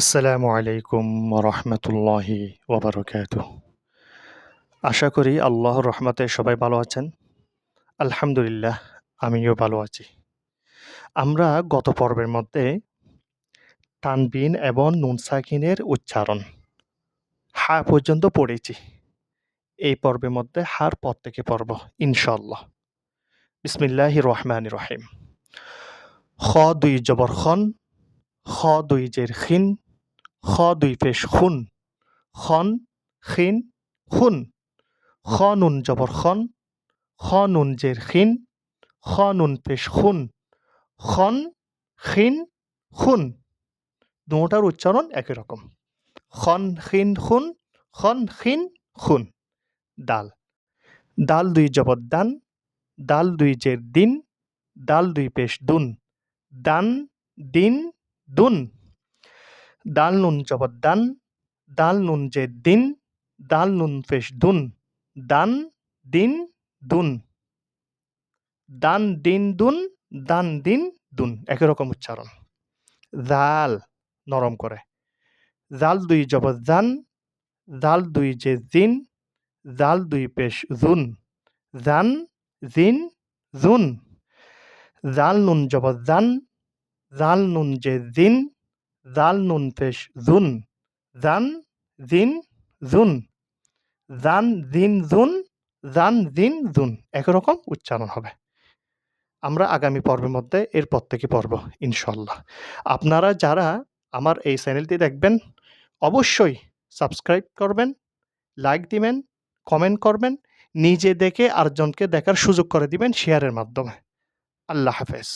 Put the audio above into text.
আসসালামু আলাইকুম রহমতুল্লাহি ওবরকাতুহ। আশা করি আল্লাহর রহমতে সবাই ভালো আছেন। আলহামদুলিল্লাহ, আমিও ভালো আছি। আমরা গত পর্বের মধ্যে তানবিন এবং নুনসাকিনের উচ্চারণ, হা পর্যন্ত পড়েছি। এই পর্বের মধ্যে হার পর থেকে পড়ব ইনশাল্লাহ বিসমিল্লাহ রহমান রহিম। খ দুই জবর খন, খ দুই জের খিন খ দুই পেশ খুন খন, খিন খুন খ নুন জবর খন, খ নুন জের খিন, খ নুন পেশ খুন খন, খিন খুন দুটার উচ্চারণ একই রকম। খন, খিন খুন খন, খিন খুন দাল। দাল দুই জবর দান, দাল দুই জের দিন, দাল দুই পেশ দুন। দান, দিন, দুন। দাল নুন জবর দান দাল নুন যে দিন, দাল নুন পেশ দুন দান দিন দুন দান দিন দুন দান দিন দুন একই রকম উচ্চারণ। জাল নরম করে। জাল দুই জবর জান জাল দুই যে জিন, জাল দুই পেশ জুন, জান জিন জুন। জাল নুন জবর জান জাল নুন যে জিন জাল নুন, পেশ জুন জান জিন জুন জান জিন জুন জান জিন জুন একরকম উচ্চারণ হবে। আমরা আগামী পর্বের মধ্যে এর প্রত্যেকে পর্ব ইনশাল্লাহ আপনারা যারা আমার এই চ্যানেলটি দেখবেন, অবশ্যই সাবস্ক্রাইব করবেন, লাইক দিবেন, কমেন্ট করবেন, নিজে দেখে আরেকজনকে দেখার সুযোগ করে দিবেন শেয়ারের মাধ্যমে। আল্লাহ হাফেজ।